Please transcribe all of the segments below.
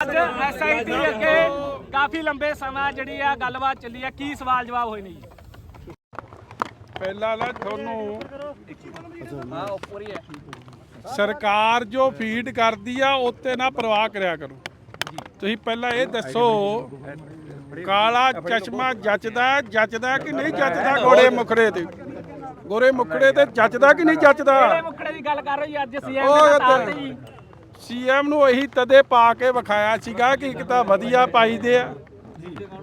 ਅੱਜ ਐਸਆਈਟੀ ਅੱਗੇ ਕਾਫੀ ਲੰਬੇ ਸਮਾਂ ਜਿਹੜੀ ਆ ਗੱਲਬਾਤ ਚੱਲੀ ਆ ਕੀ ਸਵਾਲ ਜਵਾਬ ਹੋਏ ਨੇ ਜੀ? ਪਹਿਲਾਂ ਨਾ ਤੁਹਾਨੂੰ ਸਰਕਾਰ ਜੋ ਫੀਡ ਕਰਦੀ ਆ ਉੱਤੇ ਨਾ ਪਰਵਾਹ ਕਰਿਆ ਕਰੋ। ਤੁਸੀਂ ਪਹਿਲਾਂ ਇਹ ਦੱਸੋ ਕਾਲਾ ਚਸ਼ਮਾ ਜੱਚਦਾ ਜੱਚਦਾ ਕਿ ਨਹੀਂ ਜੱਚਦਾ ਗੋਰੇ ਮੁਖੜੇ ਤੇ? ਗੋਰੇ ਮੁਖੜੇ ਤੇ ਜੱਚਦਾ ਕਿ ਨਹੀਂ ਕਿਹੜੇ ਜੱਚਦਾ ਮੁਖੜੇ ਦੀ ਗੱਲ ਕਰ ਰਹੀ ਅੱਜ ਸੀਐਮ ਨੇ ਤੇ- ਜੀ। ਸੀਐਮ ਨੂੰ ਇਹੀ ਤਦੇ ਪਾ ਕੇ ਵਿਖਾਇਆ ਸੀਗਾ ਕਿ ਇੱਕ ਤਾਂ ਵਧੀਆ ਪਾਈਦੇ ਆ।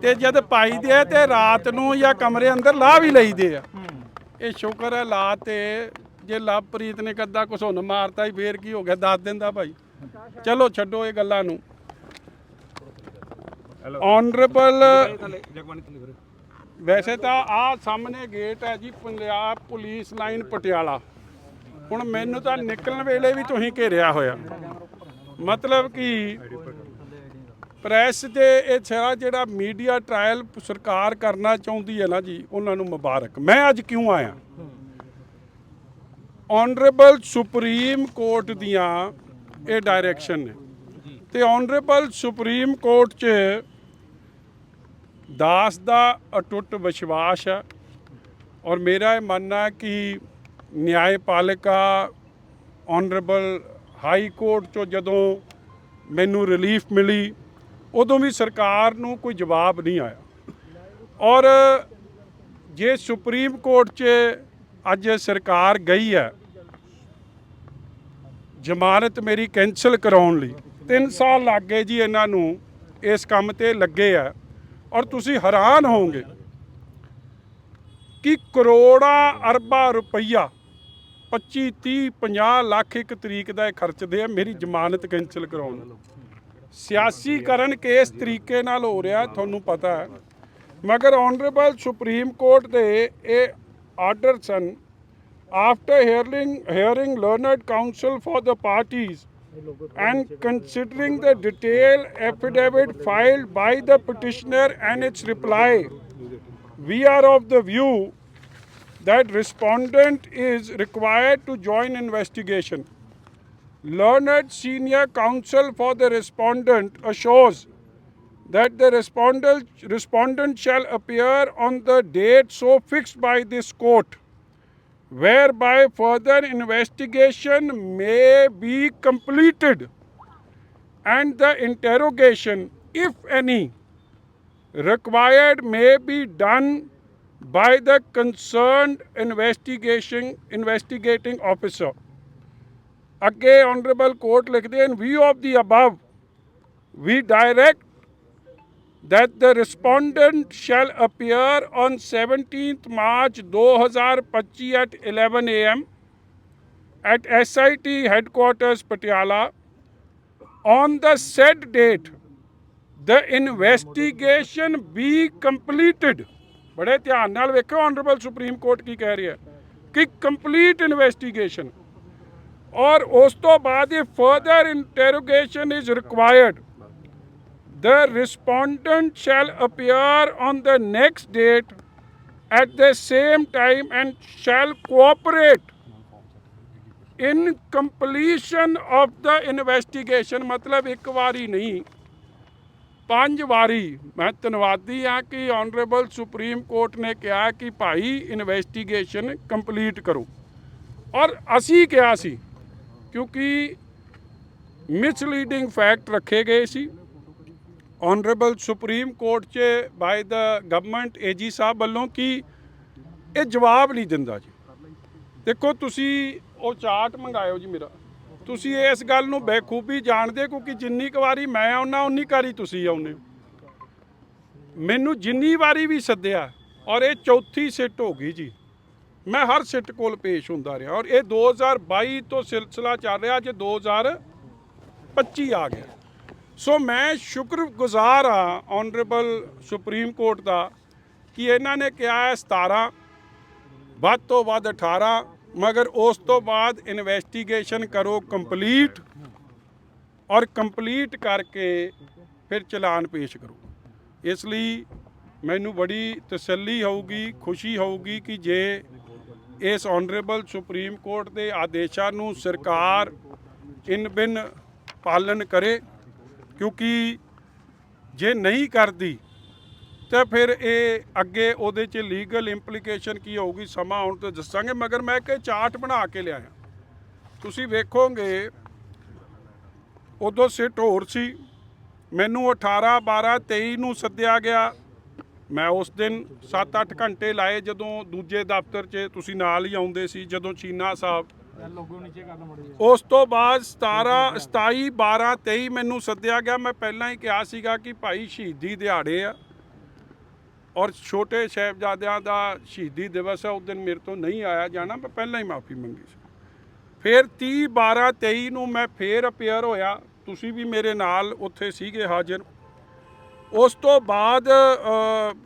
ਤੇ ਜਦ ਪਾਈਦੇ ਆ ਤੇ ਰਾਤ ਨੂੰ ਜਾਂ ਕਮਰੇ ਅੰਦਰ ਲਾ ਵੀ ਲਈਦੇ ਆ। ਇਹ ਸ਼ੁਕਰ ਹੈ ਲਾ ਤੇ ਜੇ ਲਵਪ੍ਰੀਤ ਨੇ ਕੱਦਾ ਕੁਛ ਹੁਣ ਮਾਰਤਾ ਹੀ ਫੇਰ ਕੀ ਹੋ ਗਿਆ ਦੱਸ ਦਿੰਦਾ ਭਾਈ। ਚਲੋ ਛੱਡੋ ਇਹ ਗੱਲਾਂ ਨੂੰ। ਆਨਰੇਬਲ ਵੈਸੇ ਤਾਂ ਆ ਸਾਹਮਣੇ ਗੇਟ ਹੈ ਜੀ ਪੰਜਾਬ ਪੁਲਿਸ ਲਾਈਨ ਪਟਿਆਲਾ। ਹੁਣ ਮੈਨੂੰ ਤਾਂ ਨਿਕਲਣ ਵੇਲੇ ਵੀ ਤੁਸੀਂ ਘੇਰਿਆ ਹੋਇਆ। ਮਤਲਬ ਕਿ ਪ੍ਰੈਸ ਦੇ ਇਹ ਸਾਰਾ ਜਿਹੜਾ ਮੀਡੀਆ ਟ੍ਰਾਇਲ ਸਰਕਾਰ ਕਰਨਾ ਚਾਹੁੰਦੀ ਹੈ ਨਾ ਜੀ, ਉਹਨਾਂ ਨੂੰ ਮੁਬਾਰਕ। ਮੈਂ ਅੱਜ ਕਿਉਂ ਆਇਆ? ਆਨਰੇਬਲ ਸੁਪਰੀਮ ਕੋਰਟ ਦੀਆਂ ਇਹ ਡਾਇਰੈਕਸ਼ਨ ਨੇ। ਤੇ ਆਨਰੇਬਲ ਸੁਪਰੀਮ ਕੋਰਟ 'ਚ ਦਾਸ ਦਾ ਅਟੁੱਟ ਵਿਸ਼ਵਾਸ ਹੈ ਔਰ ਮੇਰਾ ਇਹ ਮੰਨਣਾ ਕਿ ਨਿਆਂਪਾਲਿਕਾ ਆਨਰੇਬਲ ਹਾਈ ਕੋਰਟ ਚੋਂ ਜਦੋਂ ਮੈਨੂੰ ਰਿਲੀਫ ਮਿਲੀ, ਉਦੋਂ ਵੀ ਸਰਕਾਰ ਨੂੰ ਕੋਈ ਜਵਾਬ ਨਹੀਂ ਆਇਆ। ਔਰ ਜੇ ਸੁਪਰੀਮ ਕੋਰਟ 'ਚ ਅੱਜ ਸਰਕਾਰ ਗਈ ਹੈ, ਜ਼ਮਾਨਤ ਮੇਰੀ ਕੈਂਸਲ ਕਰਾਉਣ ਲਈ 3 ਸਾਲ ਲੱਗ ਗਏ ਜੀ ਇਹਨਾਂ ਨੂੰ, ਇਸ ਕੰਮ ਤੇ ਲੱਗੇ ਆ, ਔਰ ਤੁਸੀਂ ਹੈਰਾਨ ਹੋਵੋਗੇ ਕਿ ਕਰੋੜਾਂ ਅਰਬਾਂ ਰੁਪਈਆ 25 30 50 ਲੱਖ ਇੱਕ ਤਰੀਕ ਦਾ ਇਹ ਖਰਚਦੇ ਆ ਮੇਰੀ ਜ਼ਮਾਨਤ ਕੈਂਸਲ ਕਰਾਉਣ ਨੂੰ ਸਿਆਸੀਕਰਨ ਕਿਸ ਤਰੀਕੇ ਨਾਲ ਹੋ ਰਿਹਾ ਤੁਹਾਨੂੰ ਪਤਾ ਹੈ ਮਗਰ ਆਨਰੇਬਲ ਸੁਪਰੀਮ ਕੋਰਟ ਦੇ ਇਹ ਆਰਡਰ ਸਨ after hearing hearing learned counsel for the parties and considering the detailed affidavit filed by the petitioner and its reply we are of the view that respondent is required to join investigation. Learned senior counsel for the respondent assures that the respondent respondent shall appear on the date so fixed by this court whereby further investigation may be completed. And the interrogation, if any, required may be done by the concerned investigation investigating officer. ਅੱਗੇ honorable court ਲਿਖਦੇ in view of the above we direct that the respondent shall appear on 17th March 2025 at 11 a.m. at SIT headquarters Patiala. On the said date, the investigation be completed. ਬੜੇ ਧਿਆਨ ਨਾਲ ਵੇਖੋ honourable supreme court ਕੀ ਕਹਿ ਰਿਹਾ ਕਿ complete investigation ਔਰ ਉਸ ਤੋਂ ਬਾਅਦ ਇਹ further interrogation is required the respondent shall appear on the next date at the same time and shall cooperate in completion of the investigation ਮਤਲਬ ਇੱਕ ਵਾਰੀ ਨਹੀਂ ਪੰਜ ਵਾਰੀ ਮੈਂ ਧੰਨਵਾਦੀ ਹਾਂ ਕਿ ਆਨਰੇਬਲ ਸੁਪਰੀਮ ਕੋਰਟ ਨੇ ਕਿਹਾ ਕਿ ਭਾਈ ਇਨਵੈਸਟੀਗੇਸ਼ਨ ਕੰਪਲੀਟ ਕਰੋ। ਔਰ ਅਸੀਂ ਕਿਹਾ ਸੀ, ਕਿਉਂਕਿ ਮਿਸਲੀਡਿੰਗ ਫੈਕਟ ਰੱਖੇ ਗਏ ਸੀ। ਆਨਰੇਬਲ ਸੁਪਰੀਮ ਕੋਰਟ 'ਚ ਬਾਈ ਦਾ ਗਵਰਨਮੈਂਟ ਏਜੀ ਸਾਹਿਬ ਵੱਲੋਂ ਕਿ ਇਹ ਜਵਾਬ ਨਹੀਂ ਦਿੰਦਾ ਜੀ। ਦੇਖੋ ਤੁਸੀਂ ਉਹ ਚਾਰਟ ਮੰਗਾਇਓ ਜੀ ਮੇਰਾ। ਤੁਸੀਂ ਇਸ ਗੱਲ ਨੂੰ ਬੇਖੂਬੀ ਜਾਣਦੇ ਕਿਉਂਕਿ ਜਿੰਨੀ ਕੁ ਵਾਰੀ ਮੈਂ ਆਉਣਾ ਉਨੀ ਵਾਰੀ ਤੁਸੀਂ ਆਉਨੇ ਹੋ। ਮੈਨੂੰ ਜਿੰਨੀ ਵਾਰੀ ਵੀ ਸੱਦਿਆ, ਔਰ ਇਹ ਚੌਥੀ ਸਿੱਟ ਹੋ ਗਈ ਜੀ ਮੈਂ ਹਰ ਸਿੱਟ ਕੋਲ ਪੇਸ਼ ਹੁੰਦਾ ਰਿਹਾ, ਔਰ ਇਹ 2022 ਤੋਂ ਸਿਲਸਿਲਾ ਚੱਲ ਰਿਹਾ ਜੇ 2025 ਆ ਗਿਆ ਸੋ ਮੈਂ ਸ਼ੁਕਰਗੁਜ਼ਾਰ ਆ ਆਨਰੇਬਲ ਸੁਪਰੀਮ ਕੋਰਟ ਦਾ, ਕਿ ਇਹਨਾਂ ਨੇ ਕਿਹਾ ਹੈ 17 ਵੱਧ ਤੋਂ ਵੱਧ 18 ਮਗਰ ਉਸ ਤੋਂ ਬਾਅਦ ਇਨਵੈਸਟੀਗੇਸ਼ਨ ਕਰੋ ਕੰਪਲੀਟ ਔਰ ਕੰਪਲੀਟ ਕਰਕੇ ਫਿਰ ਚਲਾਨ ਪੇਸ਼ ਕਰੋ। ਇਸ ਲਈ ਮੈਨੂੰ ਬੜੀ ਤਸੱਲੀ ਹੋਊਗੀ, ਖੁਸ਼ੀ ਹੋਊਗੀ ਕਿ ਜੇ ਇਸ ਆਨਰੇਬਲ ਸੁਪਰੀਮ ਕੋਰਟ ਦੇ ਆਦੇਸ਼ਾਂ ਨੂੰ ਸਰਕਾਰ ਇਨ ਬਿਨ ਪਾਲਨ ਕਰੇ, ਕਿਉਂਕਿ ਜੇ ਨਹੀਂ ਕਰਦੀ ਤੇ ਫਿਰ ਇਹ ਅੱਗੇ ਉਹਦੇ 'ਚ ਲੀਗਲ ਇੰਪਲੀਕੇਸ਼ਨ ਕੀ ਹੋਊਗੀ, ਸਮਾਂ ਆਉਣ ਤੇ ਦੱਸਾਂਗੇ, ਮਗਰ ਮੈਂ ਕਿ ਚਾਰਟ ਬਣਾ ਕੇ ਲਿਆਇਆ। ਤੁਸੀਂ ਵੇਖੋਗੇ, ਉਦੋਂ ਸਿੱਟ ਹੋਰ ਸੀ। ਮੈਨੂੰ 18 12 23 ਨੂੰ ਸੱਦਿਆ ਗਿਆ। ਮੈਂ ਉਸ ਦਿਨ 7-8 ਘੰਟੇ ਲਾਏ ਜਦੋਂ ਦੂਜੇ ਦਫ਼ਤਰ 'ਚ ਤੁਸੀਂ ਨਾਲ ਹੀ ਆਉਂਦੇ ਸੀ, ਜਦੋਂ ਚੀਨਾ ਸਾਹਿਬ। ਉਸ ਤੋਂ ਬਾਅਦ 17 27 12 23 ਮੈਨੂੰ ਸੱਦਿਆ ਗਿਆ। ਮੈਂ ਪਹਿਲਾਂ ਹੀ ਕਿਹਾ ਸੀਗਾ ਕਿ ਭਾਈ ਸ਼ਹੀਦੀ ਦਿਹਾੜੇ ਆ। ਔਰ ਛੋਟੇ ਸਾਹਿਬਜ਼ਾਦਿਆਂ ਦਾ ਸ਼ਹੀਦੀ ਦਿਵਸ ਹੈ, ਉਸ ਦਿਨ ਮੇਰੇ ਤੋਂ ਨਹੀਂ ਆਇਆ ਜਾਣਾ, ਮੈਂ ਪਹਿਲਾਂ ਹੀ ਮਾਫੀ ਮੰਗੀ ਸੀ। ਫਿਰ 30 12 23 ਨੂੰ ਮੈਂ ਫੇਰ ਅਪੇਅਰ ਹੋਇਆ, ਤੁਸੀਂ ਵੀ ਮੇਰੇ ਨਾਲ ਉੱਥੇ ਸੀਗੇ ਹਾਜ਼ਰ। ਉਸ ਤੋਂ ਬਾਅਦ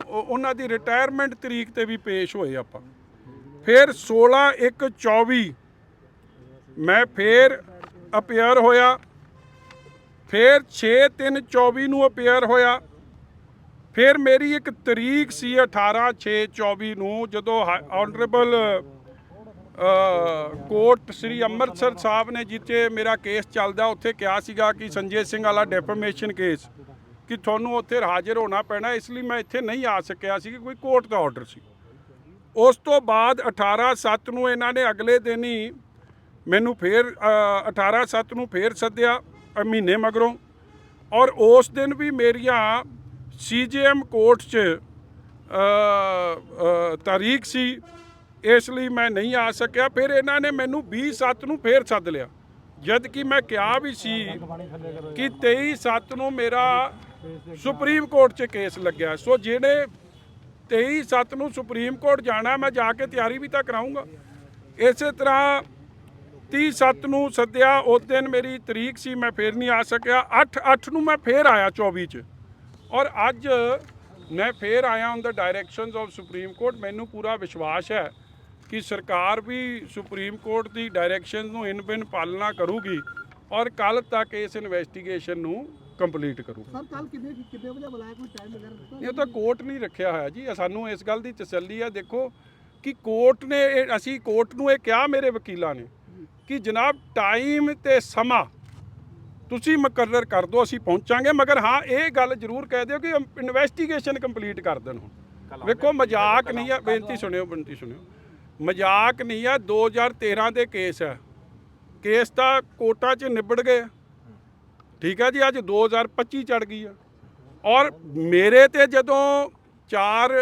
ਉਹਨਾਂ ਦੀ ਰਿਟਾਇਰਮੈਂਟ ਤਰੀਕ ਤੇ ਵੀ ਪੇਸ਼ ਹੋਏ ਆਪਾਂ। ਫਿਰ 16 1 24 ਮੈਂ ਫੇਰ ਅਪੇਅਰ ਹੋਇਆ। ਫਿਰ 6 3 24 ਨੂੰ ਅਪੇਅਰ ਹੋਇਆ। ਫਿਰ ਮੇਰੀ ਇੱਕ ਤਰੀਕ ਸੀ 18 6 24 ਨੂੰ ਜਦੋਂ ਆਨਰੇਬਲ ਕੋਰਟ ਸ੍ਰੀ ਅੰਮ੍ਰਿਤਸਰ ਸਾਹਿਬ ਨੇ ਜਿੱਥੇ ਮੇਰਾ ਕੇਸ ਚੱਲਦਾ, ਉੱਥੇ ਕਿਹਾ ਸੀਗਾ ਕਿ ਸੰਜੇ ਸਿੰਘ ਵਾਲਾ ਡੈਫਾਮੇਸ਼ਨ ਕੇਸ ਕਿ ਤੁਹਾਨੂੰ ਉੱਥੇ ਹਾਜ਼ਰ ਹੋਣਾ ਪੈਣਾ, ਇਸ ਲਈ ਮੈਂ ਇੱਥੇ ਨਹੀਂ ਆ ਸਕਿਆ ਸੀ, ਕਿ ਕੋਈ ਕੋਰਟ ਦਾ ਆਰਡਰ ਸੀ। ਉਸ ਤੋਂ ਬਾਅਦ 18 7 ਨੂੰ ਇਹਨਾਂ ਨੇ ਅਗਲੇ ਦਿਨ ਹੀ ਮੈਨੂੰ ਫੇਰ 18 7 ਨੂੰ ਫੇਰ ਸੱਦਿਆ ਮਹੀਨੇ ਮਗਰੋਂ। ਔਰ ਉਸ ਦਿਨ ਵੀ ਮੇਰੀਆਂ ਸੀਜੀਐਮ ਕੋਰਟ 'ਚ ਤਾਰੀਖ ਸੀ, ਇਸ ਲਈ ਮੈਂ ਨਹੀਂ ਆ ਸਕਿਆ। ਫਿਰ ਇਹਨਾਂ ਨੇ ਮੈਨੂੰ 20 7 ਨੂੰ ਫੇਰ ਸੱਦ ਲਿਆ। ਜਦ ਕਿ ਮੈਂ ਕਿਹਾ ਵੀ ਸੀ ਕਿ 23 7 ਨੂੰ ਮੇਰਾ ਸੁਪਰੀਮ ਕੋਰਟ 'ਚ ਕੇਸ ਲੱਗਿਆ। ਸੋ ਜਿਹੜੇ 23 7 ਨੂੰ ਸੁਪਰੀਮ ਕੋਰਟ ਜਾਣਾ, ਮੈਂ ਜਾ ਕੇ ਤਿਆਰੀ ਵੀ ਤਾਂ ਕਰਾਉਂਗਾ ਇਸੇ ਤਰ੍ਹਾਂ 30 7 ਨੂੰ ਸੱਦਿਆ। ਉਸ ਦਿਨ ਮੇਰੀ ਤਰੀਕ ਸੀ, ਮੈਂ ਫੇਰ ਨਹੀਂ ਆ ਸਕਿਆ। 8 8 ਨੂੰ ਮੈਂ ਫੇਰ ਆਇਆ 24 ਚ। ਔਰ ਅੱਜ ਮੈਂ ਫੇਰ ਆਇਆ on the directions of supreme court ਮੈਨੂੰ ਪੂਰਾ ਵਿਸ਼ਵਾਸ ਹੈ ਕਿ ਸਰਕਾਰ ਵੀ ਸੁਪਰੀਮ ਕੋਰਟ ਦੀ ਡਾਇਰੈਕਸ਼ਨ ਨੂੰ ਇਨ ਬਿਨ ਪਾਲਣਾ ਕਰੂਗੀ ਔਰ ਕੱਲ ਤੱਕ ਇਸ ਇਨਵੈਸਟੀਗੇਸ਼ਨ ਨੂੰ ਕੰਪਲੀਟ ਕਰੂਗੀ। ਸਰ ਕੱਲ ਕਿੰਨੇ ਕਿੰਨੇ ਵਜੇ ਬੁਲਾਇਆ ਕੋਈ ਟਾਈਮ ਵਗੈਰਾ ਇਹ ਤਾਂ ਕੋਰਟ ਨਹੀਂ ਰੱਖਿਆ ਹੋਇਆ ਜੀ। ਸਾਨੂੰ ਇਸ ਗੱਲ ਦੀ ਤਸੱਲੀ ਹੈ ਦੇਖੋ ਕਿ ਕੋਰਟ ਨੇ ਅਸੀਂ ਕੋਰਟ ਨੂੰ ਇਹ ਕਿਹਾ ਮੇਰੇ ਵਕੀਲਾਂ ਨੇ ਕਿ ਜਨਾਬ ਟਾਈਮ ਤੇ ਸਮਾਂ ਤੁਸੀਂ ਮੁਕਰਰ ਕਰ ਦਿਓ ਅਸੀਂ ਪਹੁੰਚਾਂਗੇ। ਮਗਰ ਹਾਂ ਇਹ ਗੱਲ ਜ਼ਰੂਰ ਕਹਿ ਦਿਓ ਕਿ ਇਨਵੈਸਟੀਗੇਸ਼ਨ ਕੰਪਲੀਟ ਕਰ ਦੇਣ ਹੁਣ। ਵੇਖੋ ਮਜ਼ਾਕ ਨਹੀਂ ਆ ਬੇਨਤੀ ਸੁਣਿਓ ਬੇਨਤੀ ਸੁਣਿਓ। ਮਜ਼ਾਕ ਨਹੀਂ ਆ 2013 ਦੇ ਕੇਸ ਹੈ ਕੇਸ ਤਾਂ ਕੋਰਟਾਂ 'ਚ ਨਿਬੜ ਗਏ। ਠੀਕ ਹੈ ਜੀ ਅੱਜ 2025 ਚੜ ਗਈ ਆ। ਔਰ ਮੇਰੇ ਤੇ ਜਦੋਂ ਚਾਰ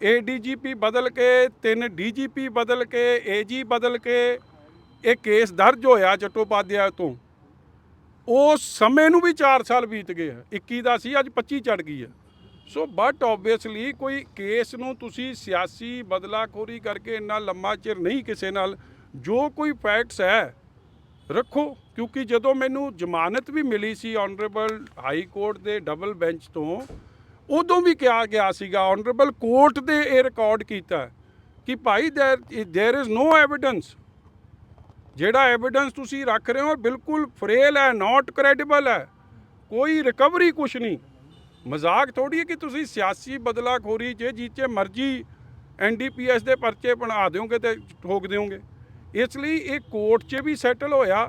ਏਡੀਜੀਪੀ ਬਦਲ ਕੇ ਤਿੰਨ ਡੀਜੀਪੀ ਬਦਲ ਕੇ ਏਜੀ ਬਦਲ ਕੇ ਇਹ ਕੇਸ ਦਰਜ ਹੋਇਆ ਚਟੋਪਾਧਿਆ ਤੋਂ ਉਸ ਸਮੇਂ ਨੂੰ ਵੀ 4 ਸਾਲ ਬੀਤ ਗਏ ਆ 21 ਦਾ ਸੀ ਅੱਜ 25 ਚੜ ਗਈ ਆ ਸੋ ਬਟ ਆਬਵੀਅਸਲੀ ਕੋਈ ਕੇਸ ਨੂੰ ਤੁਸੀਂ ਸਿਆਸੀ ਬਦਲਾਖੋਰੀ ਕਰਕੇ ਇੰਨਾ ਲੰਮਾ ਚਿਰ ਨਹੀਂ ਕਿਸੇ ਨਾਲ ਜੋ ਕੋਈ ਫੈਕਟਸ ਹੈ ਰੱਖੋ ਕਿਉਂਕਿ ਜਦੋਂ ਮੈਨੂੰ ਜ਼ਮਾਨਤ ਵੀ ਮਿਲੀ ਸੀ ਆਨਰੇਬਲ ਹਾਈ ਕੋਰਟ ਦੇ ਡਬਲ ਬੈਂਚ ਤੋਂ ਉਦੋਂ ਵੀ ਕਿਹਾ ਗਿਆ ਸੀਗਾ ਆਨਰੇਬਲ ਕੋਰਟ ਦੇ ਇਹ ਰਿਕਾਰਡ ਕੀਤਾ ਕਿ ਭਾਈ there there is no evidence ਜਿਹੜਾ ਐਵੀਡੈਂਸ ਤੁਸੀਂ ਰੱਖ ਰਹੇ ਹੋ ਬਿਲਕੁਲ ਫਰੇਲ ਹੈ ਨਾਟ ਕ੍ਰੈਡੀਬਲ ਹੈ। ਕੋਈ ਰਿਕਵਰੀ ਕੁਛ ਨਹੀਂ। ਮਜ਼ਾਕ ਥੋੜੀ ਹੈ ਕਿ ਤੁਸੀਂ ਸਿਆਸੀ ਬਦਲਾਖੋਰੀ 'ਚ ਜਿੱਚੇ ਮਰਜ਼ੀ ਐਨਡੀਪੀਐਸ ਦੇ ਪਰਚੇ ਬਣਾ ਦਿਓਗੇ ਤੇ ਠੋਕ ਦਿਓਗੇ। ਇਸ ਲਈ ਇਹ ਕੋਰਟ 'ਚ ਵੀ ਸੈਟਲ ਹੋਇਆ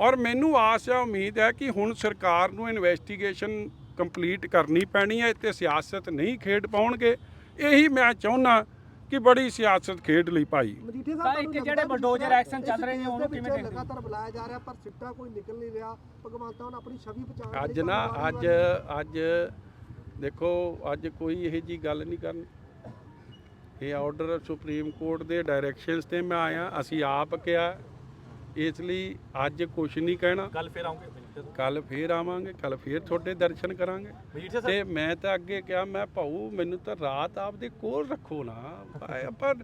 ਔਰ ਮੈਨੂੰ ਆਸ ਹੈ ਉਮੀਦ ਹੈ ਕਿ ਹੁਣ ਸਰਕਾਰ ਨੂੰ ਇਨਵੈਸਟੀਗੇਸ਼ਨ ਕੰਪਲੀਟ ਕਰਨੀ ਪੈਣੀ ਹੈ ਤੇ ਸਿਆਸਤ ਨਹੀਂ ਖੇਡ ਪਾਉਣਗੇ। ਇਹੀ ਮੈਂ ਚਾਹੁੰਦਾ ਕਿ ਬੜੀ ਸਿਆਸਤ ਖੇਡ ਲਈ ਭਾਈ ਮਜੀਠੇ ਤਾਂ ਸਾਹਿਬ ਇੱਕ ਤੁਹਾਨੂੰ ਜਿਹੜੇ ਲੱਗਦਾ bulldozer ਵੀ action ਚੱਲ ਰਹੇ ਨੇ, ਇਸ ਉਹਨੂੰ ਕੇਸ ਦੇ ਕਿਵੇਂ ਵਿੱਚ ਦੇਖਦੇ ਹੋ? ਲਗਾਤਾਰ ਬੁਲਾਇਆ ਜਾ ਰਿਹਾ ਪਰ ਸਿੱਟਾ ਕੋਈ ਨਿਕਲ ਨਹੀਂ ਰਿਹਾ ਭਗਵੰਤ ਮਾਨ ਆਪਣੀ ਛਵੀ ਬਚਾਉਣ ਅੱਜ ਨਾ ਅੱਜ ਅੱਜ ਦੇਖੋ ਅੱਜ ਕੋਈ ਇਹੋ ਜੀ ਗੱਲ ਨਹੀਂ ਕਰਨੀ ਇਹ ਆਰਡਰ ਸੁਪਰੀਮ ਕੋਰਟ ਦੇ ਡਾਇਰੈਕਸ਼ਨਸ ਤੇ ਮੈਂ ਆਇਆ ਅਸੀਂ ਆਪ ਕਿਹਾ ਇਸ ਲਈ ਅੱਜ ਕੁਝ ਨਹੀਂ ਕਹਿਣਾ। ਕੱਲ ਫੇਰ ਆਉਂਗੇ ਕੱਲ ਫੇਰ ਆਵਾਂਗੇ ਕੱਲ ਫੇਰ ਤੁਹਾਡੇ ਦਰਸ਼ਨ ਕਰਾਂਗੇ। ਤੇ ਮੈਂ ਤਾਂ ਅੱਗੇ ਕਿਹਾ ਮੈਂ ਭਾਊ ਮੈਨੂੰ ਤਾਂ ਰਾਤ ਆਪਦੇ ਕੋਲ ਰੱਖੋ ਨਾ। ਆਪਾਂ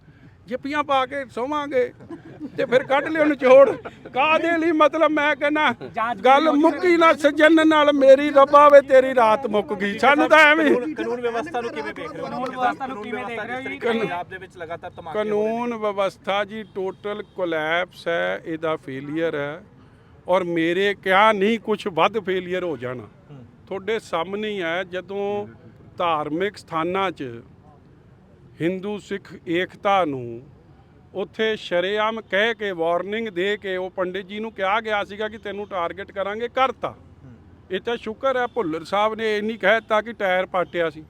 ਜੱਪੀਆਂ ਪਾ ਕੇ ਸੋਵਾਂਗੇ ਤੇ ਫਿਰ ਕੱਢ ਲਿਓ ਨਿਚੋੜ ਕਾਦੇ ਲਈ ਮਤਲਬ ਮੈਂ ਕਹਿੰਦਾ ਗੱਲ ਮੁੱਕੀ ਨਾ ਸੱਜਣ ਨਾਲ ਮੇਰੀ ਰੱਬਾ ਵੇ ਤੇਰੀ ਰਾਤ ਮੁੱਕ ਗਈ। ਸਾਨੂੰ ਤਾਂ ਐਵੇਂ ਕਾਨੂੰਨ ਵਿਵਸਥਾ ਨੂੰ ਕਿਵੇਂ ਦੇਖ ਰਹੇ ਹੋ? ਕਾਨੂੰਨ ਵਿਵਸਥਾ ਨੂੰ ਕਿਵੇਂ ਦੇਖ ਰਹੇ ਹੋ ਜੀ? ਪੰਜਾਬ ਦੇ ਵਿੱਚ ਲਗਾਤਾਰ ਧਮਾਕੇ ਹੋ ਰਹੇ ਕਾਨੂੰਨ ਵਿਵਸਥਾ ਜੀ ਟੋਟਲ ਕੋਲੈਪਸ ਹੈ ਇਹਦਾ ਫੇਲਿਅਰ ਹੈ ਔਰ ਮੇਰੇ ਕਿਹਾ ਨਹੀਂ ਕੁਝ ਵੱਧ ਫੇਲਿਅਰ ਹੋ ਜਾਣਾ। ਤੁਹਾਡੇ ਸਾਹਮਣੇ ਹੈ ਜਦੋਂ ਧਾਰਮਿਕ ਸਥਾਨਾਂ 'ਚ ਹਿੰਦੂ ਸਿੱਖ ਏਕਤਾ ਨੂੰ ਉੱਥੇ ਸ਼ਰੇਆਮ ਕਹਿ ਕੇ ਵਾਰਨਿੰਗ ਦੇ ਕੇ ਉਹ ਪੰਡਿਤ ਜੀ ਨੂੰ ਕਿਹਾ ਗਿਆ ਸੀਗਾ ਕਿ ਤੈਨੂੰ ਟਾਰਗੇਟ ਕਰਾਂਗੇ ਕਰਤਾ। ਇਹ ਤਾਂ ਸ਼ੁਕਰ ਹੈ, ਭੁੱਲਰ ਸਾਹਿਬ ਨੇ ਇੰਨੀ ਕਹਿ ਦਿੱਤਾ ਕਿ ਟਾਇਰ ਪਾਟਿਆ ਸੀ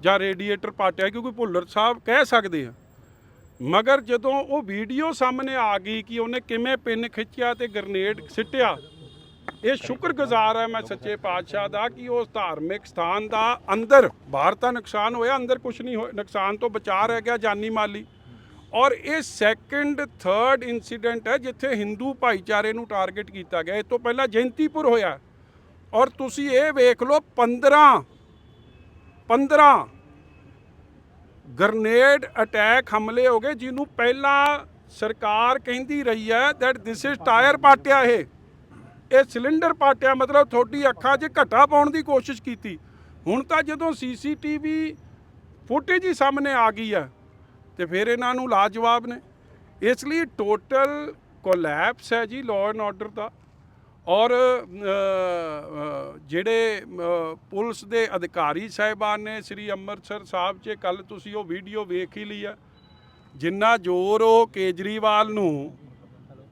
ਜਾਂ ਰੇਡੀਏਟਰ ਪਾਟਿਆ, ਕਿਉਂਕਿ ਭੁੱਲਰ ਸਾਹਿਬ ਕਹਿ ਸਕਦੇ ਆ। ਮਗਰ ਜਦੋਂ ਉਹ ਵੀਡੀਓ ਸਾਹਮਣੇ ਆ ਗਈ ਕਿ ਉਹਨੇ ਕਿਵੇਂ ਪਿੰਨ ਖਿੱਚਿਆ ਤੇ ਗ੍ਰਨੇਡ ਸਿੱਟਿਆ ਇਹ ਸ਼ੁਕਰਗੁਜ਼ਾਰ ਹੈ ਮੈਂ ਸੱਚੇ ਪਾਤਸ਼ਾਹ ਦਾ ਕਿ ਉਸ ਧਾਰਮਿਕ ਸਥਾਨ ਦਾ ਅੰਦਰ ਬਾਹਰ ਤਾਂ ਨੁਕਸਾਨ ਹੋਇਆ, ਅੰਦਰ ਕੁਝ ਨਹੀਂ ਹੋਇਆ, ਨੁਕਸਾਨ ਤੋਂ ਬਚਾ ਰਹਿ ਗਿਆ ਜਾਨੀ ਮਾਲੀ। ਔਰ ਇਹ ਸੈਕੰਡ ਥਰਡ ਇਨਸੀਡੈਂਟ ਹੈ ਜਿੱਥੇ ਹਿੰਦੂ ਭਾਈਚਾਰੇ ਨੂੰ ਟਾਰਗੇਟ ਕੀਤਾ ਗਿਆ। ਇਹ ਤੋਂ ਪਹਿਲਾਂ ਜੈਂਤੀਪੁਰ ਹੋਇਆ ਔਰ ਤੁਸੀਂ ਇਹ ਵੇਖ ਲਓ 15 15 ਗ੍ਰਨੇਡ ਅਟੈਕ ਹਮਲੇ ਹੋ ਗਏ, ਜਿਹਨੂੰ ਪਹਿਲਾਂ ਸਰਕਾਰ ਕਹਿੰਦੀ ਰਹੀ ਹੈ ਦੈਟ ਥਿਸ ਇਜ਼ ਟਾਇਰ ਪਾਟਿਆ ਇਹ। ਇਹ ਸਿਲੰਡਰ ਪਾਟਿਆ, ਮਤਲਬ ਤੁਹਾਡੀ ਅੱਖਾਂ 'ਚ ਘਟਾ ਪਾਉਣ ਦੀ ਕੋਸ਼ਿਸ਼ ਕੀਤੀ। ਹੁਣ ਤਾਂ ਜਦੋਂ ਸੀਸੀਟੀਵੀ ਫੁਟੇਜ ਹੀ ਸਾਹਮਣੇ ਆ ਗਈ ਹੈ ਤੇ ਫਿਰ ਇਹਨਾਂ ਨੂੰ ਲਾਜਵਾਬ ਨੇ। ਇਸ ਲਈ ਟੋਟਲ ਕੋਲੈਪਸ ਹੈ ਜੀ ਲਾਅ ਐਂਡ ਆਰਡਰ ਦਾ। ਔਰ ਜਿਹੜੇ ਪੁਲਿਸ ਦੇ ਅਧਿਕਾਰੀ ਸਾਹਿਬਾਨ ਨੇ, ਸ੍ਰੀ ਅੰਮ੍ਰਿਤਸਰ ਸਾਹਿਬ 'ਚ ਕੱਲ ਤੁਸੀਂ ਉਹ ਵੀਡੀਓ ਵੇਖ ਹੀ ਲਈ ਆ। ਜਿੰਨਾ ਜ਼ੋਰ ਉਹ ਕੇਜਰੀਵਾਲ ਨੂੰ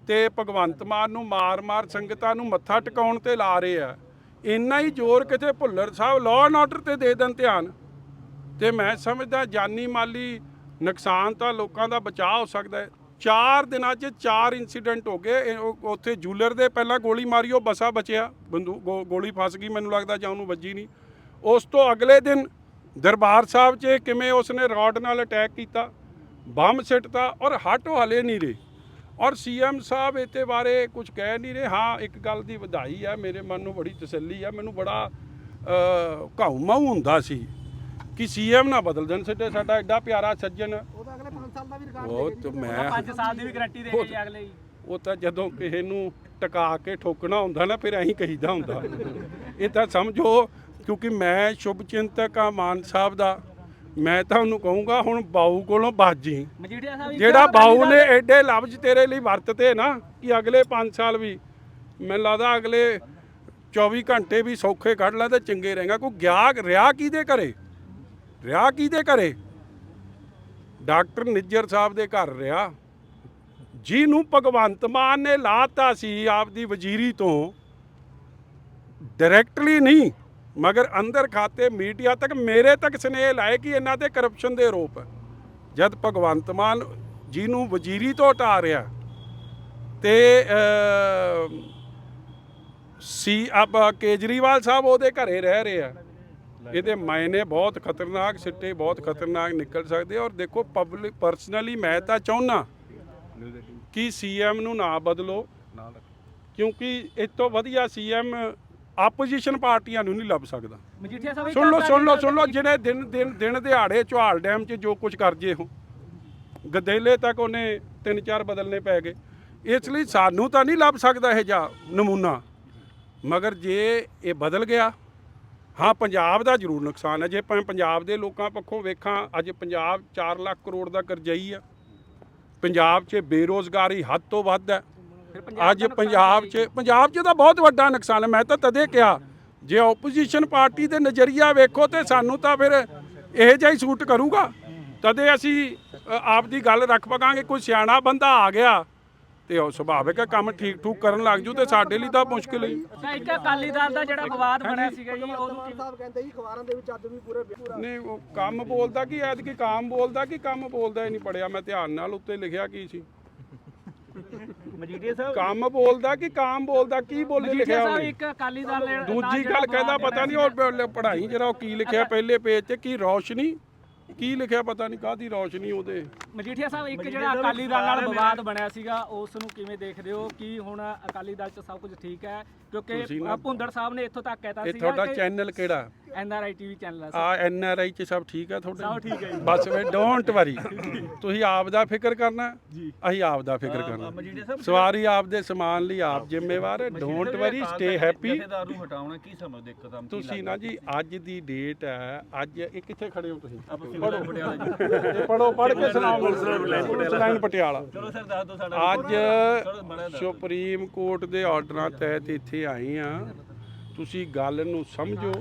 ਤੇ ਭਗਵੰਤ ਮਾਨ ਨੂੰ ਮਾਰ-ਮਾਰ ਸੰਗਤਾਂ ਨੂੰ ਮੱਥਾ ਟਿਕਾਉਣ ਤੇ ਲਾ ਰਹੇ ਆ। ਇੰਨਾ ਹੀ ਜ਼ੋਰ ਕਿਤੇ Bhullar Sahib law and order ਤੇ ਦੇ ਦੇਣ ਧਿਆਨ। ਤੇ ਮੈਂ ਸਮਝਦਾ ਜਾਨੀ ਮਾਲੀ ਨੁਕਸਾਨ ਤਾਂ ਲੋਕਾਂ ਦਾ ਬਚਾਅ ਹੋ ਸਕਦਾ ਹੈ। ਚਾਰ ਦਿਨਾਂ 'ਚ ਚਾਰ ਇਨਸੀਡੈਂਟ ਹੋ ਗਏ। ਉੱਥੇ ਜੂਲਰ ਦੇ ਪਹਿਲਾਂ ਗੋਲੀ ਮਾਰੀ, ਉਹ ਬਸਾ ਬਚਿਆ। ਬੰਦੂ ਗੋ- ਗੋਲੀ ਫਸ ਗਈ, ਮੈਨੂੰ ਲੱਗਦਾ ਜਾਂ ਉਹਨੂੰ ਵੱਜੀ ਨਹੀਂ। ਉਸ ਤੋਂ ਅਗਲੇ ਦਿਨ ਦਰਬਾਰ ਸਾਹਿਬ 'ਚ ਕਿਵੇਂ ਉਸਨੇ ਰੌਡ ਨਾਲ ਅਟੈਕ ਕੀਤਾ, ਬੰਬ ਸਿੱਟਤਾ ਔਰ ਹਟੋ ਹਲੇ ਨਹੀਂ ਰਹੇ। ਔਰ ਸੀਐਮ ਸਾਹਿਬ ਇਹਦੇ ਬਾਰੇ ਕੁਝ ਕਹਿ ਨਹੀਂ ਰਹੇ। ਹਾਂ ਇੱਕ ਗੱਲ ਦੀ ਵਧਾਈ ਹੈ ਮੇਰੇ ਮਨ ਨੂੰ ਬੜੀ ਤਸੱਲੀ ਹੈ ਮੈਨੂੰ ਬੜਾ ਘਾਉ ਮਾਊ ਹੁੰਦਾ ਸੀ ਕਿ ਸੀਐਮ ਨਾ ਬਦਲ ਦੇਣ। ਸਿੱਧੇ ਸਾਡਾ ਐਡਾ ਪਿਆਰਾ ਸੱਜਣ। ਉਹਦਾ ਅਗਲੇ 5 ਸਾਲ ਦਾ ਵੀ ਰਿਕਾਰਡ ਉਹ ਤੇ ਮੈਂ 5 ਸਾਲ ਦੀ ਵੀ ਗਾਰੰਟੀ ਦੇ ਜੀ ਅਗਲੇ ਉਹ ਤਾਂ ਜਦੋਂ ਕਿਸੇ ਨੂੰ ਟਿਕਾ ਕੇ ਠੋਕਣਾ ਹੁੰਦਾ ਨਾ ਫਿਰ ਐਂ ਕਹੀਦਾ ਹੁੰਦਾ। ਇਹ ਤਾਂ ਸਮਝੋ ਕਿਉਂਕਿ ਮੈਂ ਸ਼ੁਭ ਚਿੰਤਕ ਆ ਮਾਨ ਸਾਹਿਬ ਦਾ। ਮੈਂ ਤਾਂ ਉਹਨੂੰ ਕਹੂੰਗਾ ਹੁਣ ਬਾਊ ਕੋਲੋਂ ਬਚ ਜੀ ਮਜੀਠੀਆ ਸਾਹਿਬ ਇੱਕ ਜਿਹੜਾ ਬਾਊ ਨੇ ਐਡੇ ਲਫ਼ਜ਼ ਤੇਰੇ ਲਈ ਵਰਤਤੇ ਨਾ ਕਿ ਅਗਲੇ 5 ਸਾਲ ਵੀ ਮੈਨੂੰ ਲੱਗਦਾ ਅਗਲੇ 24 ਘੰਟੇ ਵੀ ਸੌਖੇ ਕੱਢ ਲੈ ਤੇ ਚੰਗੇ ਰਹੇਗਾ। ਕੋਈ ਗਿਆ ਰਿਆ ਕਿਹਦੇ ਘਰੇ? ਰਿਆ ਕਿਹਦੇ ਘਰੇ? ਡਾਕਟਰ ਨਿੱਜਰ ਸਾਹਿਬ ਦੇ ਘਰ ਰਿਆ ਜਿਹਨੂੰ ਭਗਵੰਤ ਮਾਨ ਨੇ ਲਾਤਾ ਸੀ ਆਪਦੀ ਵਜ਼ੀਰੀ ਤੋਂ ਡਾਇਰੈਕਟਲੀ ਨਹੀਂ ਮਗਰ ਅੰਦਰ ਖਾਤੇ ਮੀਡੀਆ ਤੱਕ ਮੇਰੇ ਤੱਕ ਸਨੇਹ ਲਾਏ ਕਿ ਇਹਨਾਂ ਤੇ ਕਰਪਸ਼ਨ ਦੇ ਆਰੋਪ। ਹੈ ਜਦ ਭਗਵੰਤ ਮਾਨ ਜਿਹਨੂੰ ਵਜ਼ੀਰੀ ਤੋਂ ਹਟਾ ਰਿਹਾ ਤੇ ਸੀ ਅਬ ਕੇਜਰੀਵਾਲ ਸਾਹਿਬ ਉਹਦੇ ਘਰੇ ਰਹਿ ਰਹੇ ਆ। ਇਹਦੇ ਮਾਇਨੇ ਬਹੁਤ ਖਤਰਨਾਕ ਸਿੱਟੇ ਬਹੁਤ ਖਤਰਨਾਕ ਨਿਕਲ ਸਕਦੇ ਔਰ ਦੇਖੋ ਪਬਲਿਕ ਪਰਸਨਲੀ ਮੈਂ ਤਾਂ ਚਾਹੁੰਨਾ ਕਿ ਸੀਐਮ ਨੂੰ ਨਾ ਬਦਲੋ। ਕਿਉਂਕਿ ਇਸ ਤੋਂ ਵਧੀਆ ਸੀਐਮ ਆਪੋਜੀਸ਼ਨ ਪਾਰਟੀਆਂ ਨੂੰ ਨਹੀਂ ਲੱਭ ਸਕਦਾ। ਮਜੀਠੀਆ ਸਾਹਿਬ ਇੱਕ ਸੁਣ ਲਓ ਸੁਣ ਲਓ ਸੁਣ ਲਓ ਜਿਹੜੇ ਦਿਨ ਦਿਨ ਦਿਨ ਦਿਹਾੜੇ ਚੌਹਾਲ ਡੈਮ 'ਚ ਜੋ ਕੁਝ ਕਰ ਜੇ ਉਹ ਗਦੇਲੇ ਤੱਕ ਉਹਨੇ ਤਿੰਨ ਚਾਰ ਬਦਲਨੇ ਪੈ ਗਏ। ਇਸ ਲਈ ਸਾਨੂੰ ਤਾਂ ਨਹੀਂ ਲੱਭ ਸਕਦਾ ਇਹ ਜਾ ਨਮੂਨਾ। ਮਗਰ ਜੇ ਇਹ ਬਦਲ ਗਿਆ ਹਾਂ ਪੰਜਾਬ ਦਾ ਜ਼ਰੂਰ ਨੁਕਸਾਨ ਹੈ। ਜੇ ਆਪਾਂ ਪੰਜਾਬ ਦੇ ਲੋਕਾਂ ਪੱਖੋਂ ਵੇਖਾਂ ਅੱਜ ਪੰਜਾਬ 4 ਲੱਖ ਕਰੋੜ ਦਾ ਕਰਜ਼ਈ ਆ। ਪੰਜਾਬ 'ਚ ਬੇਰੋਜ਼ਗਾਰੀ ਹੱਦ ਤੋਂ ਵੱਧ ਹੈ। ਅੱਜ ਪੰਜਾਬ 'ਚ ਪੰਜਾਬ 'ਚ ਤਾਂ ਬਹੁਤ ਵੱਡਾ ਨੁਕਸਾਨ ਹੈ। ਮੈਂ ਤਾਂ ਤਦੇ ਕਿਹਾ ਜੇ ਆਪੋਜੀਸ਼ਨ ਪਾਰਟੀ ਦੇ ਨਜ਼ਰੀਆ ਵੇਖੋ ਤੇ ਸਾਨੂੰ ਤਾਂ ਫਿਰ ਇਹ ਜਿਹਾ ਹੀ ਸੂਟ ਕਰੂਗਾ। ਤਦੇ ਅਸੀਂ ਆਪ ਦੀ ਗੱਲ ਰੱਖ ਪਕਾਂਗੇ। ਕੋਈ ਸਿਆਣਾ ਬੰਦਾ ਆ ਗਿਆ ਤੇ ਉਹ ਸੁਭਾਵਿਕ ਹੈ ਕੰਮ ਠੀਕ ਠੂਕ ਕਰਨ ਲੱਗ ਜੂ ਤੇ ਸਾਡੇ ਲਈ ਤਾਂ ਮੁਸ਼ਕਿਲ ਹੀ। ਇੱਕ ਅਕਾਲੀ ਦਲ ਦਾ ਜਿਹੜਾ ਵਿਵਾਦ ਬਣਿਆ ਸੀਗਾ ਜੀ ਉਹਨੂੰ ਮਾਨ ਸਾਹਿਬ ਕਹਿੰਦੇ ਜੀ ਅਖਬਾਰਾਂ ਦੇ ਵਿੱਚ ਅੱਜ ਵੀ ਪੂਰੇ ਪੂਰਾ। ਨਹੀਂ ਉਹ ਕੰਮ ਬੋਲਦਾ ਕਿ ਐਦ ਕੀ ਕੰਮ ਬੋਲਦਾ ਕਿ ਕੰਮ ਬੋਲਦਾ ਹੀ ਨਹੀਂ ਪੜਿਆ। ਮੈਂ ਧਿਆਨ ਨਾਲ ਉੱਤੇ ਲਿਖਿਆ ਕੀ ਸੀ। ਮਜੀਠੀਆ ਸਾਹਿਬ? ਕੰਮ ਬੋਲਦਾ ਕਿ ਕਾਮ ਬੋਲਦਾ? ਕੀ ਬੋਲੇ ਮਜੀਠੀਆ ਲਿਖਿਆ ਸਾਹਿਬ ਇੱਕ ਅਕਾਲੀ ਦਲ ਦੇ ਨਾਲ ਦੂਜੀ ਜਿਹੜਾ ਗੱਲ ਕਹਿੰਦਾ ਪਤਾ ਨਹੀਂ ਉਹ ਪੜਾਈ ਜਿਹੜਾ ਉਹ ਕੀ ਲਿਖਿਆ ਪਹਿਲੇ ਪੇਜ ਤੇ ਕੀ ਰੌਸ਼ਨੀ? ਕੀ ਲਿਖਿਆ ਪਤਾ ਨਹੀਂ ਕਾਦੀ ਰੌਸ਼ਨੀ ਉਹਦੇ? ਮਜੀਠੀਆ ਸਾਹਿਬ ਇੱਕ ਜਿਹੜਾ ਅਕਾਲੀ ਦਲ ਨਾਲ ਵਿਵਾਦ ਬਣਿਆ ਸੀਗਾ ਉਸ ਨੂੰ ਕਿਵੇਂ ਦੇਖਦੇ ਹੋ? ਕਿ ਹੁਣ ਅਕਾਲੀ ਦਲ 'ਚ ਸਭ ਕੁਝ ਠੀਕ ਹੈ? ਕਿਉਂਕਿ ਭੁੰਦੜ ਸਾਹਿਬ ਨੇ ਇੱਥੋਂ ਤੱਕ ਕਹਿਤਾ ਇਹ ਸੀਗਾ ਤੁਹਾਡਾ ਚੈਨਲ ਕਿਹੜਾ? ਐਨਆਰਆਈ ਟੀਵੀ ਚੈਨਲ ਹੈ ਆ ਐਨ ਆਰ ਆਈ ਚ ਸਭ ਠੀਕ ਹੈ ਤੁਹਾਡੇ? ਸਭ ਠੀਕ ਹੈ ਜੀ। ਬਸ ਵੇ ਡੋਂਟ ਵਰੀ ਤੁਸੀਂ ਆਪ ਦਾ ਫਿਕਰ ਕਰਨਾ। ਅਸੀਂ ਆਪ ਦਾ ਫਿਕਰ ਕਰਨਾ। ਸਵਾਰੀ ਆਪ ਦੇ ਸਮਾਨ ਲਈ ਆਪ ਜ਼ਿੰਮੇਵਾਰ ਹੈ। ਡੋਂਟ ਵਰੀ ਸਟੇ ਹੈਪੀ ਜਥੇਦਾਰ ਨੂੰ ਹਟਾਉਣਾ ਕੀ ਸਮਝਦੇ ਇੱਕਦਮ ਕੀ ਤੁਸੀਂ ਨਾ ਜੀ ਅੱਜ ਦੀ ਡੇਟ ਹੈ। ਅੱਜ ਇਹ ਕਿੱਥੇ ਖੜੇ ਹੋ ਤੁਸੀਂ? ਪੜੋ ਪੜੋ ਪੜ ਕੇ ਸੁਣਾਓ। Police line Patiala. ਚਲੋ ਸਰ ਦੱਸ ਦਿਓ ਸਾਡਾ ਅੱਜ ਸੁਪਰੀਮ ਕੋਰਟ ਦੇ ਆਰਡਰਾਂ ਤਹਿਤ ਇੱਥੇ ਆਏ ਆ ਤੁਸੀਂ ਗੱਲ ਨੂੰ ਸਮਝੋ।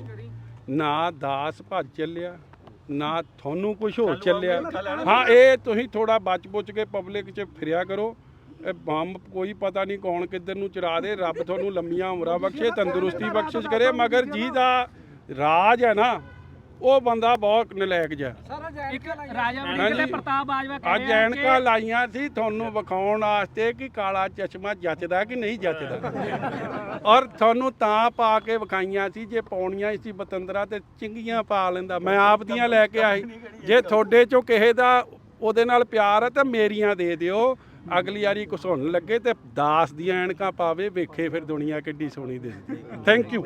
ਨਾ ਦਾਸ ਭੱਜ ਚੱਲਿਆ ਨਾ ਤੁਹਾਨੂੰ ਕੁਝ ਹੋ ਚੱਲਿਆ। ਹਾਂ ਇਹ ਤੁਸੀਂ ਥੋੜਾ ਬਚ ਬੁੱਚ ਕੇ ਪਬਲਿਕ 'ਚ ਫਿਰਿਆ ਕਰੋ। ਇਹ ਬੰਬ ਕੋਈ ਪਤਾ ਨਹੀਂ ਕੌਣ ਕਿੱਧਰ ਨੂੰ ਚੜਾ ਦੇ। ਰੱਬ ਤੁਹਾਨੂੰ ਲੰਮੀਆਂ ਉਮਰਾਂ ਬਖਸ਼ੇ ਤੰਦਰੁਸਤੀ ਬਖਸ਼ਿਸ਼ ਕਰੇ। ਮਗਰ ਜਿਹਦਾ ਰਾਜ ਹੈ ਨਾ ਉਹ ਬੰਦਾ ਬਹੁਤ ਨਲਾਇਕ ਜਿਹਾ। ਇੱਕ ਰਾਜਾ ਵੜਿੰਗ ਹਾਂਜੀ। ਤੇ ਪ੍ਰਤਾਪ ਬਾਜਵਾ ਕਹਿ ਅੱਜ ਰਹੇ ਐਨਕਾਂ ਕਿ ਲਾਈਆਂ ਸੀ ਤੁਹਾਨੂੰ ਵਿਖਾਉਣ ਵਾਸਤੇ ਕਿ ਕਾਲਾ ਚਸ਼ਮਾ ਜੱਚਦਾ ਕਿ ਨਹੀਂ ਜੱਚਦਾ। ਔਰ ਤੁਹਾਨੂੰ ਤਾਂ ਪਾ ਕੇ ਵਿਖਾਈਆਂ ਸੀ ਜੇ ਪਾਉਣੀਆਂ ਸੀ ਬਤੰਦਰਾ ਤੇ ਚਿੰਗੀਆਂ ਪਾ ਲੈਂਦਾ। ਮੈਂ ਆਪ ਦੀਆਂ ਲੈ ਕੇ ਆਈ। ਜੇ ਤੁਹਾਡੇ ਚੋਂ ਕਿਸੇ ਦਾ ਉਹਦੇ ਨਾਲ ਪਿਆਰ ਹੈ ਤਾਂ ਮੇਰੀਆਂ ਦੇ ਦਿਓ। ਅਗਲੀ ਵਾਰੀ ਘੁਸਾਉਣ ਲੱਗੇ ਤੇ ਦਾਸ ਦੀਆਂ ਐਨਕਾਂ ਪਾਵੇ ਵੇਖੇ ਫਿਰ ਦੁਨੀਆ ਕਿੱਡੀ ਸੋਹਣੀ ਦਿਸਦੀ। Thank you